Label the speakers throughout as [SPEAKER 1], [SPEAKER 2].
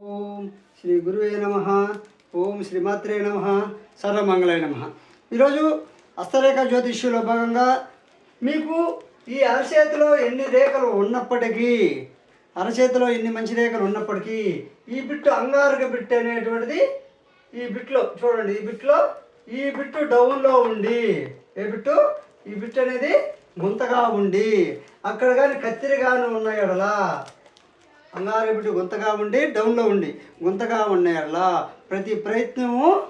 [SPEAKER 1] ఓం శ్రీ గురువే నమ. ఓం శ్రీమాత్రే నమ. సర్వమంగళాయ నమ. ఈరోజు హస్తరేఖ జ్యోతిష్యులో భాగంగా మీకు ఈ అరచేతిలో ఎన్ని రేఖలు ఉన్నప్పటికీ అరచేతిలో ఎన్ని మంచి రేఖలు ఉన్నప్పటికీ ఈ బిట్టు అంగారక బిట్టు అనేటువంటిది ఈ బిట్లో చూడండి ఈ బిట్లో ఈ బిట్టు డౌన్లో ఉండి ఏ బిట్టు? ఈ బిట్ అనేది గుంతగా ఉండి అక్కడ కానీ కత్తిరి కానీ ఉన్న ఎడలా అంగారు బిడ్డ గుంతగా ఉండి డౌన్లో ఉండి. గుంతగా ఉండేలా ప్రతి ప్రయత్నము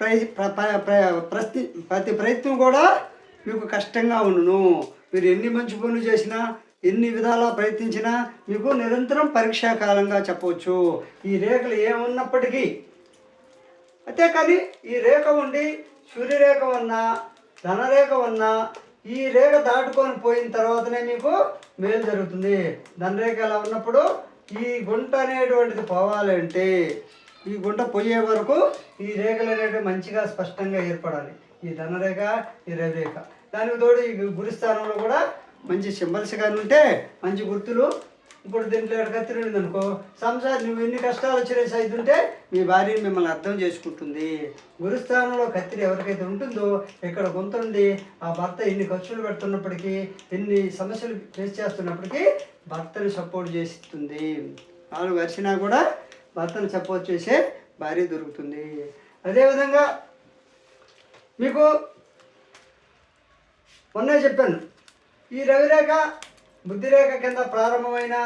[SPEAKER 1] ప్రయ ప్ర- ప్రతి ప్రతి ప్రయత్నం కూడా మీకు కష్టంగా ఉండును. మీరు ఎన్ని మంచి పనులు చేసినా ఎన్ని విధాలా ప్రయత్నించినా మీకు నిరంతరం పరీక్షాకాలంగా చెప్పవచ్చు. ఈ రేఖలు ఏమున్నప్పటికీ. అంతే కానీ ఈ రేఖ ఉండి సూర్యరేఖ ఉన్నా ధనరేఖ ఉన్నా ఈ రేఖ దాటుకొని పోయిన తర్వాతనే మీకు మేలు జరుగుతుంది. ధనరేఖ ఎలా ఉన్నప్పుడు ఈ గుంట అనేటువంటిది పోవాలంటే ఈ గుంట పోయే వరకు ఈ రేఖలు అనేటివి మంచిగా స్పష్టంగా ఏర్పడాలి. ఈ ధనరేఖ ఈ రవిరేఖ దానికి తోడు ఈ గురుస్థానంలో కూడా మంచి సింబల్స్ కానీ ఉంటే మంచి గుర్తులు ఇప్పుడు దీంట్లో కత్తిరి ఉంది అనుకో సంసారం నువ్వు ఎన్ని కష్టాలు వచ్చిన సైతుంటే ఉంటే మీ భార్య మిమ్మల్ని అర్థం చేసుకుంటుంది. గురుస్థానంలో కత్తిరి ఎవరికైతే ఉంటుందో ఇక్కడ గుంత ఉంది ఆ భర్త ఎన్ని ఖర్చులు పెడుతున్నప్పటికీ ఎన్ని సమస్యలు ఫేస్ చేస్తున్నప్పటికీ భర్తని సపోర్ట్ చేస్తుంది. నాలుగు వచ్చినా కూడా భర్తను సపోర్ట్ చేసే భార్య దొరుకుతుంది. అదేవిధంగా మీకు మొన్నే చెప్పాను ఈ రవిరేఖ బుద్ధిరేఖ కింద ప్రారంభమైన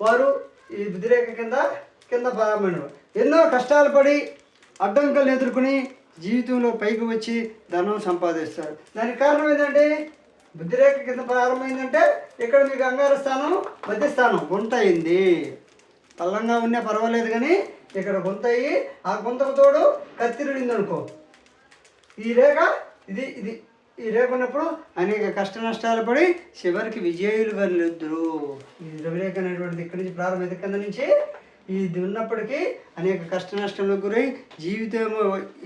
[SPEAKER 1] వారు ఈ బుద్ధిరేఖ కింద కింద ప్రారంభమైన ఎన్నో కష్టాలు పడి అడ్డంకులు ఎదుర్కొని జీవితంలో పైకి వచ్చి ధనం సంపాదిస్తారు. దానికి కారణం ఏంటంటే బుద్ధిరేఖ కింద ప్రారంభమైందంటే ఇక్కడ మీకు అంగార స్థానం మధ్య స్థానం అయింది. పల్లంగా ఉన్నా పర్వాలేదు కానీ ఇక్కడ గుంత అయ్యి ఆ గుంతకు తోడు కత్తిరింది అనుకో ఈ రేఖ ఇది ఇది. ఈ రేఖ అనేక కష్ట నష్టాలు పడి చివరికి విజయులు నిలుద్దురు ఈ రవిరేఖ అనేటువంటిది ఇక్కడి నుంచి ప్రారంభమైతే కింద నుంచి ఇది ఉన్నప్పటికీ అనేక కష్ట నష్టంలో గురై జీవితం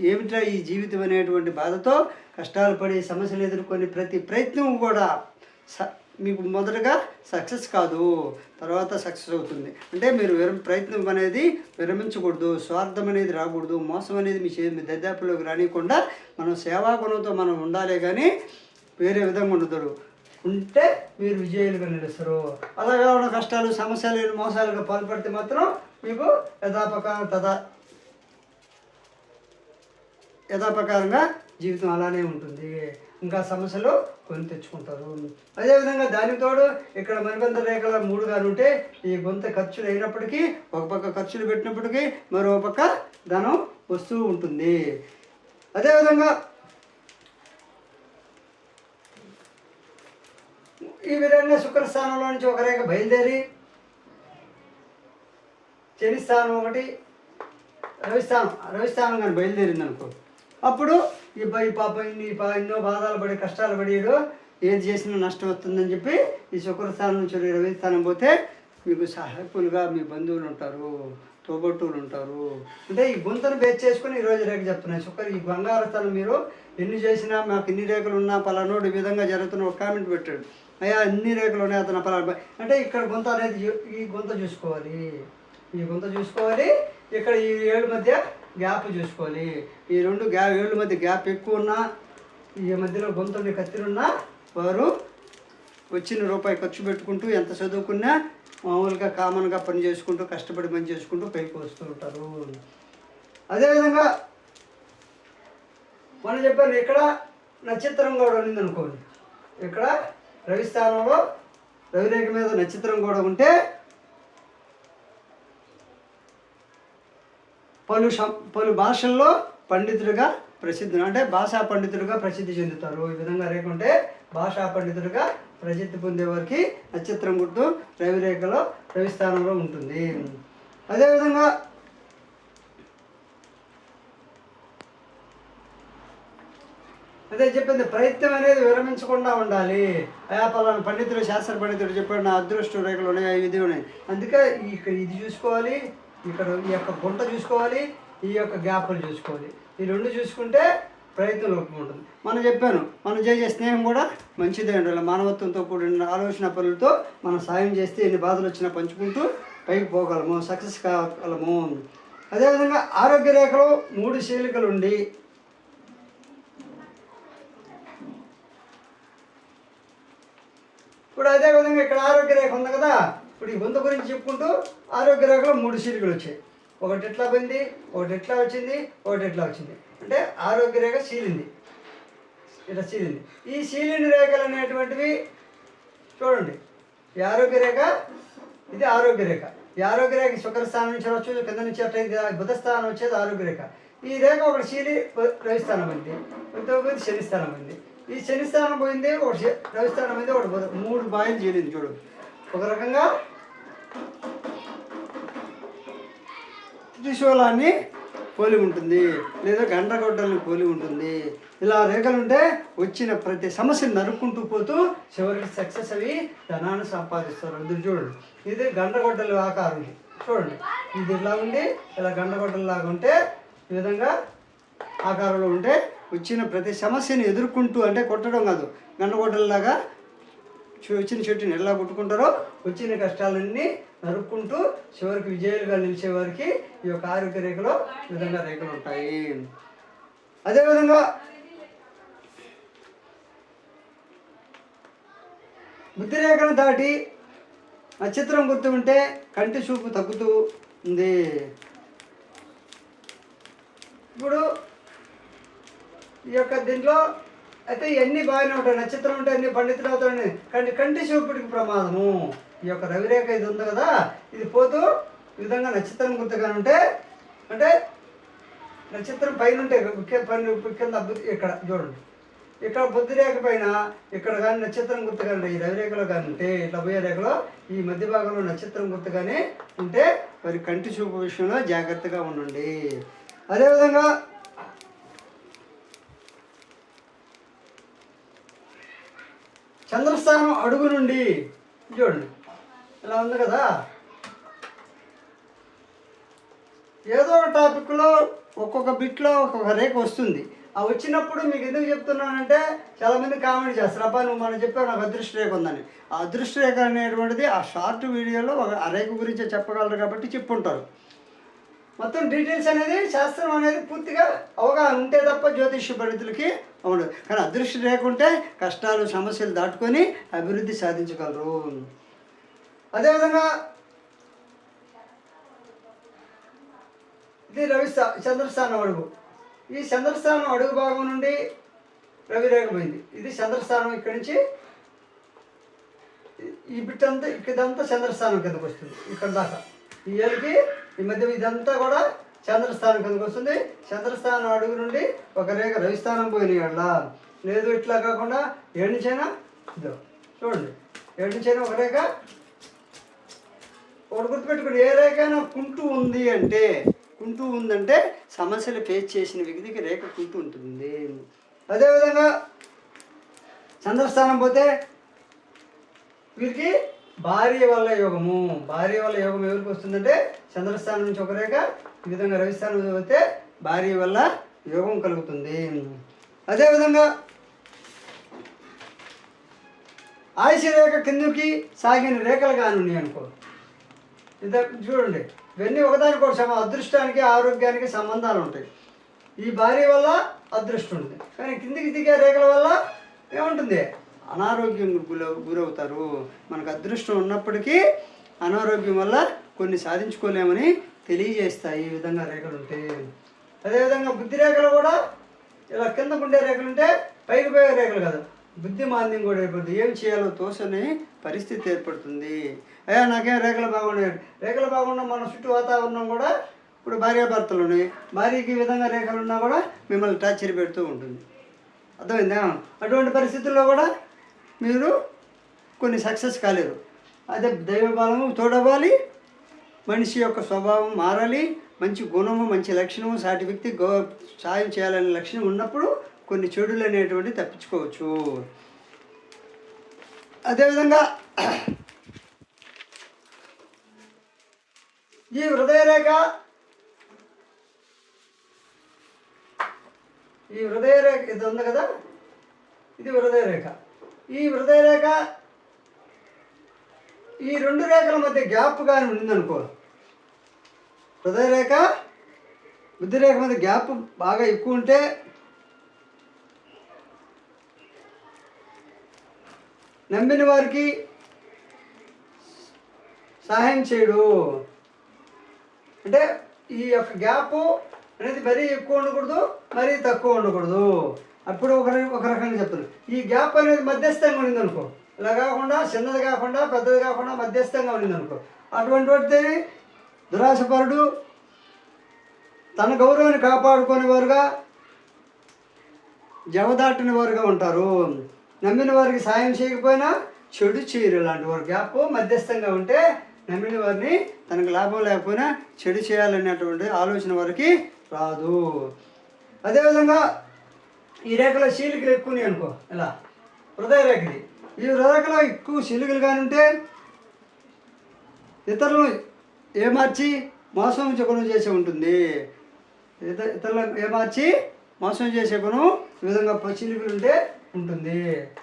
[SPEAKER 1] ఏమిటా ఈ జీవితం అనేటువంటి బాధతో కష్టాలు పడి సమస్యలు ఎదుర్కొని ప్రతి ప్రయత్నం కూడా స మీకు మొదటగా సక్సెస్ కాదు తర్వాత సక్సెస్ అవుతుంది. అంటే మీరు విరమ ప్రయత్నం అనేది విరమించకూడదు స్వార్థం అనేది రాకూడదు మోసం అనేది మీ చే- మీ దద్దాపులోకి రానియకుండా మనం సేవా గుణంతో మనం ఉండాలి కానీ వేరే విధంగా ఉండదు. ఉంటే మీరు విజయాలుగా నిలుస్తారు. అలాగే ఉన్న కష్టాలు సమస్యలు మోసాలుగా పాల్పడితే మాత్రం మీకు యథాపకారం తదా యథాపకారంగా జీవితం అలానే ఉంటుంది. ఇంకా సమస్యలు కొని తెచ్చుకుంటారు. అదేవిధంగా దానితోడు ఇక్కడ మణిబంధ రేఖల మూడుగా ఉంటే ఈ గొంత ఖర్చులు అయినప్పటికీ ఒక పక్క ఖర్చులు పెట్టినప్పటికీ మరో పక్క ధనం వస్తూ ఉంటుంది. అదేవిధంగా ఈ విధంగా శుక్రస్థానంలో నుంచి ఒక రేఖ బయలుదేరి శని స్థానం ఒకటి రవిస్థానం రవిస్థానం కానీ బయలుదేరింది అనుకో అప్పుడు ఈ ఈ పాప ఇన్ని పా- ఎన్నో బాధలు పడి కష్టాలు పడేడు ఏది చేసినా నష్టం వస్తుందని చెప్పి ఈ శుక్రస్థానం నుంచి రవిస్థానం పోతే మీకు సహాయకులుగా మీ బంధువులు ఉంటారు తోబట్టువులు ఉంటారు. అంటే ఈ గుంతను బేస్ చేసుకుని ఈరోజు రేఖ చెప్తున్నాను శుక్ర ఈ బంగారు స్థలం మీరు ఎన్ని చేసినా మాకు ఇన్ని రేఖలు ఉన్నా పలానోడు ఈ విధంగా జరుగుతున్న ఒక కామెంట్ పెట్టాడు. అయ్యా అన్ని రేఖలు ఉన్నాయి అతను పలానా అంటే ఇక్కడ గుంత అనేది ఈ- గుంత చూసుకోవాలి. ఈ గుంత చూసుకోవాలి. ఇక్కడ ఈ ఏడు మధ్య గ్యాప్ చూసుకోవాలి ఈ రెండు గ్యా ఏళ్ళ మధ్య గ్యాప్ ఎక్కువ ఉన్నా ఈ మధ్యలో గుంతని కత్తిరున్నా వారు వచ్చిన రూపాయి ఖర్చు పెట్టుకుంటూ ఎంత చదువుకున్నా మామూలుగా కామన్గా పని చేసుకుంటూ కష్టపడి పని చేసుకుంటూ పైకి వస్తూ ఉంటారు. అదేవిధంగా మనం చెప్పాను ఇక్కడ నక్షత్రం కూడా ఉంది అనుకోండి ఇక్కడ రవి స్థానంలో రవిరేఖ మీద నక్షత్రం కూడా ఉంటే పలు పలు భాషల్లో పండితుడిగా ప్రసిద్ధి అంటే భాషా పండితుడిగా ప్రసిద్ధి చెందుతారు. ఈ విధంగా రేకుంటే భాషా పండితుడిగా ప్రసిద్ధి పొందేవారికి నక్షత్రం గుర్తు రవిరేఖలో రవిస్థానంలో ఉంటుంది. అదేవిధంగా అదే చెప్పింది ప్రయత్నం అనేది విరమించకుండా ఉండాలి. అయా పలానా పండితుడు శాస్త్ర పండితుడు చెప్పాడు నా అదృష్ట రేఖలు ఉన్నాయి ఇది ఉన్నాయి. అందుకే ఇక్కడ ఇది చూసుకోవాలి. ఇక్కడ ఈ యొక్క గుంట చూసుకోవాలి ఈ యొక్క గ్యాప్లు చూసుకోవాలి. ఈ రెండు చూసుకుంటే ప్రయత్నం లోపం ఉంటుంది. మనం చెప్పాను మనం చేసే స్నేహం కూడా మంచిదే ఉండాలి మానవత్వంతో కూడిన ఆలోచన పనులతో మనం సాయం చేస్తే ఎన్ని బాధలు వచ్చినా పంచుకుంటూ పైకి పోగలము సక్సెస్ కాగలము. అదేవిధంగా ఆరోగ్య రేఖలో మూడు శీలికలు ఉండి ఇప్పుడు అదేవిధంగా ఇక్కడ ఆరోగ్య రేఖ ఉంది కదా. ఇప్పుడు ఈ వంద గురించి చెప్పుకుంటూ ఆరోగ్య రేఖలో మూడు శీలికలు వచ్చాయి. ఒకటి ఎట్లా పోయింది? ఒకటి ఎట్లా వచ్చింది? ఒకటి ఎట్లా వచ్చింది? అంటే ఆరోగ్య రేఖ శీలింది. ఇట్లా శీలింది. ఈ శీలిన రేఖలు అనేటువంటివి చూడండి. ఈ ఆరోగ్య రేఖ ఇది ఆరోగ్య రేఖ ఈ ఆరోగ్య రేఖ శుక్ర స్థానం నుంచి రావచ్చు కింద నుంచి అట్లా ఇది బుధ స్థానం వచ్చేది ఆరోగ్య రేఖ ఈ రేఖ ఒకటి శీలి రవిస్థానం అయింది. ఇంకొకటి శనిస్థానం అయింది. ఈ శనిస్థానం పోయింది ఒకటి రవిస్థానం అయింది ఒకటి మూడు బాయిలు చేరింది చూడు. ఒక రకంగా త్రిశూలాన్ని పోలి ఉంటుంది లేదా గండ్రగొడ్డల్ని పోలి ఉంటుంది. ఇలా రేఖలుంటే వచ్చిన ప్రతి సమస్యను నరుక్కుంటూ పోతూ చివరికి సక్సెస్ అవి ధనాన్ని సంపాదిస్తారు. అందరు చూడండి. ఇది గండ్రగొడ్డల ఆకారం. చూడండి. ఇది ఇలా ఉండి ఇలా గండ్రగొడ్డలలాగా ఉంటే ఈ విధంగా ఆకారంలో ఉంటే వచ్చిన ప్రతి సమస్యను ఎదుర్కొంటూ అంటే కొట్టడం కాదు. గండ్రగొడ్డలలాగా వచ్చిన చెట్టుని ఎలా కొట్టుకుంటారో వచ్చిన కష్టాలన్నీ నరుక్కుంటూ చివరికి విజయాలుగా నిలిచే వారికి ఈ యొక్క ఆరోగ్య రేఖలో ఈ విధంగా రేఖలు ఉంటాయి. అదేవిధంగా బుద్ధి రేఖను దాటి నక్షత్రం గుర్తు ఉంటే కంటి చూపు తగ్గుతూ ఉంది. ఇప్పుడు ఈ యొక్క దీంట్లో అయితే ఇవన్నీ బాగానే ఉంటాయి నక్షత్రం ఉంటే అన్ని పండితులు అవుతాయి కంటి కంటి చూపుడికి ప్రమాదము. ఈ యొక్క రవిరేఖ ఇది ఉంది కదా ఇది పోతూ ఈ విధంగా నక్షత్రం గుర్తుగా ఉంటే అంటే నక్షత్రం పైన ఉంటే పని పైన కింద బుద్ధి ఇక్కడ చూడండి. ఇక్కడ బుద్ధి రేఖ పైన ఇక్కడ కానీ నక్షత్రం గుర్తుగా ఉంటే ఈ రవిరేఖలో కానీ ఉంటే ఇట్లా పోయే రేఖలో ఈ మధ్య భాగంలో నక్షత్రం గుర్తుగానే ఉంటే మరి కంటి చూపు విషయంలో జాగ్రత్తగా ఉండండి. అదేవిధంగా చంద్రస్థానం అడుగు నుండి చూడండి. ఇలా ఉంది కదా? ఏదో ఒక టాపిక్లో ఒక్కొక్క బిట్లో ఒక్కొక్క రేఖ వస్తుంది. ఆ వచ్చినప్పుడు మీకు ఎందుకు చెప్తున్నానంటే చాలామంది కామెంట్ చేస్తారు అబ్బా నువ్వు మనం చెప్పావు నాకు అదృష్ట రేఖ ఉందని. ఆ అదృష్ట రేఖ అనేటువంటిది ఆ షార్ట్ వీడియోలో ఒక రేఖ గురించి చెప్పగలరు కాబట్టి చెప్పుంటారు. మొత్తం డీటెయిల్స్ అనేది శాస్త్రం అనేది పూర్తిగా అవగాహన ఉంటే తప్ప జ్యోతిష్య పండితులకి అవును కానీ అదృష్టి లేకుంటే కష్టాలు సమస్యలు దాటుకొని అభివృద్ధి సాధించగలరు. అదేవిధంగా ఇది రవి చంద్రస్థానం అడుగు. ఈ చంద్రస్థానం అడుగు భాగం నుండి రవి రేగమైంది ఇది చంద్రస్థానం ఇక్కడి నుంచి ఈ బిట్టంతా ఇక్కడంతా చంద్రస్థానం కిందకు వస్తుంది. ఇక్కడ దాకా. ఈ ఏళ్ళకి ఈ మధ్య ఇదంతా కూడా చంద్రస్థానం కిందకు వస్తుంది. చంద్రస్థానం అడుగు నుండి ఒక రేఖ రవిస్థానం పోయిన వాళ్ళ లేదు ఇట్లా కాకుండా ఏడు నుంచైనా ఇదో. చూడండి. ఏడు నుంచైనా ఒక రేఖ. ఒకటి గుర్తుపెట్టుకోండి. ఏ రేఖ అయినా కుంటూ ఉంది అంటే కుంటూ ఉందంటే సమస్యలు ఫేస్ చేసిన వ్యక్తికి రేఖ కుంటూ ఉంటుంది. అదేవిధంగా చంద్రస్థానం పోతే వీరికి భార్య వల్ల యోగము. భార్య వల్ల యోగం ఎవరికి వస్తుందంటే చంద్రస్థానం నుంచి ఒక రేఖ ఈ విధంగా రవిస్థానం చదివితే భార్య వల్ల యోగం కలుగుతుంది. అదేవిధంగా ఆయుష రేఖ కిందకి సాగిన రేఖలు కానున్నాయి అనుకో. ఇది చూడండి. ఇవన్నీ ఒకదానికొకటి సమ అదృష్టానికి ఆరోగ్యానికి సంబంధాలు ఉంటాయి. ఈ భార్య వల్ల అదృష్టం ఉంది. కానీ కిందికి దిగే రేఖల వల్ల ఏముంటుంది? అనారోగ్యం గురవుతారు. మనకు అదృష్టం ఉన్నప్పటికీ అనారోగ్యం వల్ల కొన్ని సాధించుకోలేమని తెలియజేస్తాయి ఈ విధంగా రేఖలు ఉంటాయి అదేవిధంగా బుద్ధి రేఖలు కూడా ఇలా కింద ఉండే రేఖలు ఉంటే పైకి పోయే రేఖలు కాదు. బుద్ధి మాంద్యం కూడా ఏర్పడుతుంది. ఏం చేయాలో తోసని పరిస్థితి ఏర్పడుతుంది. అయ్యా నాకేం రేఖలు బాగున్నాయి? రేఖలు బాగున్న మన చుట్టూ వాతావరణం కూడా ఇప్పుడు భార్యాభర్తలు ఉన్నాయి భార్యకి ఈ విధంగా రేఖలు ఉన్నా కూడా మిమ్మల్ని టార్చర్ పెడుతూ ఉంటుంది. అర్థమైందా? అటువంటి పరిస్థితుల్లో కూడా మీరు కొన్ని సక్సెస్ కాలేరు అదే దైవ బలము తోడవ్వాలి మనిషి యొక్క స్వభావం మారాలి మంచి గుణము మంచి లక్షణము సాటి వ్యక్తి గౌ సాయం చేయాలనే లక్షణం ఉన్నప్పుడు కొన్ని చెడులు అనేటువంటి తప్పించుకోవచ్చు. అదేవిధంగా ఈ హృదయ రేఖ ఈ హృదయ రేఖ ఇది ఉంది కదా? ఇది హృదయ రేఖ ఈ హృదయ రేఖ ఈ రెండు రేఖల మధ్య గ్యాప్ కానీ ఉండిందనుకో హృదయ రేఖ బుద్ధి రేఖ మధ్య గ్యాప్ బాగా ఎక్కువ ఉంటే నమ్మిన వారికి సహాయం చేయడు. అంటే ఈ యొక్క గ్యాప్ అనేది మరీ ఎక్కువ ఉండకూడదు మరీ తక్కువ ఉండకూడదు. అప్పుడు ఒక ఒక రకంగా చెప్తాను ఈ గ్యాప్ అనేది మధ్యస్థంగా ఉండింది అనుకో. ఇలా కాకుండా చిన్నది కాకుండా పెద్దది కాకుండా మధ్యస్థంగా ఉండింది అనుకో. అటువంటి వాటి దురాశపరుడు తన గౌరవాన్ని కాపాడుకునేవారుగా జవదాటిన వారుగా ఉంటారు. నమ్మిన వారికి సాయం చేయకపోయినా చెడు చేయరు ఇలాంటి వారు. గ్యాప్ మధ్యస్థంగా ఉంటే నమ్మిన వారిని తనకు లాభం లేకపోయినా చెడు చేయాలనేటువంటి ఆలోచన వారికి రాదు. అదేవిధంగా ఈ రేఖలో చీలికలు ఎక్కువని అనుకో ఇలా హృదయ రేఖది. ఈ రేఖలో ఎక్కువ చీలికలు కానీ ఉంటే ఇతరులను ఏమార్చి మోసం గుణం చేసే ఉంటుంది. ఇత ఇతరులను ఏమార్చి మోసం చేసే గుణం ఈ విధంగా శీలికలు ఉంటే ఉంటుంది.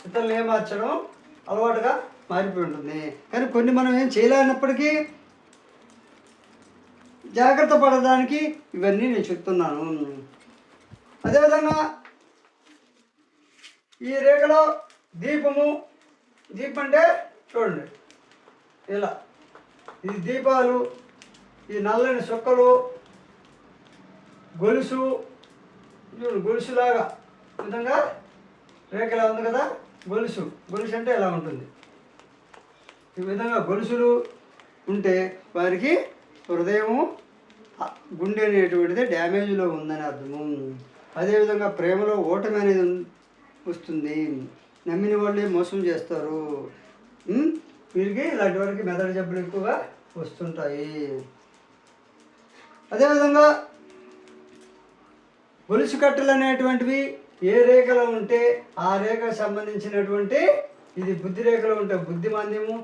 [SPEAKER 1] ఇతరులను ఏమార్చడం అలవాటుగా మారిపోయి ఉంటుంది. కానీ కొన్ని మనం ఏం చేయలేనప్పటికీ జాగ్రత్త పడడానికి ఇవన్నీ నేను చెప్తున్నాను. అదేవిధంగా ఈ రేఖలో దీపము దీపం అంటే చూడండి. ఇలా. ఇది దీపాలు ఈ నల్లని సుక్కలు గొలుసు చూడు గొలుసులాగా. విధంగా రేఖ ఇలా ఉంది కదా? గొలుసు. గొలుసు అంటే ఇలా ఉంటుంది? ఈ విధంగా గొలుసులు ఉంటే వారికి హృదయము గుండె అనేటువంటిది డ్యామేజ్లో ఉందని అర్థము. అదేవిధంగా ప్రేమలో ఓటమి అనేది వస్తుంది. నమ్మిన వాళ్ళే మోసం చేస్తారు. వీరికి ఇలాంటి వారికి మెదడు జబ్బులు ఎక్కువగా వస్తుంటాయి. అదేవిధంగా గొలుసు కట్టలు అనేటువంటివి ఏ రేఖలో ఉంటే ఆ రేఖకు సంబంధించినటువంటి ఇది బుద్ధి రేఖలో ఉంటే బుద్ధి మాంద్యము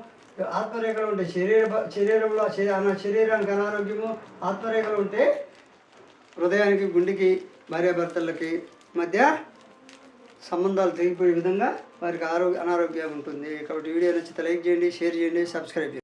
[SPEAKER 1] ఆత్మరేఖలో ఉంటే శరీర శరీరంలో శరీరానికి అనారోగ్యము ఆత్మరేఖలో ఉంటే హృదయానికి గుండెకి భార్యాభర్తలకి మధ్య సంబంధాలు తెగిపోయే విధంగా వారికి ఆరోగ్య అనారోగ్యం ఉంటుంది. కాబట్టి వీడియో నచ్చితే లైక్ చేయండి షేర్ చేయండి సబ్స్క్రైబ్ చేయండి.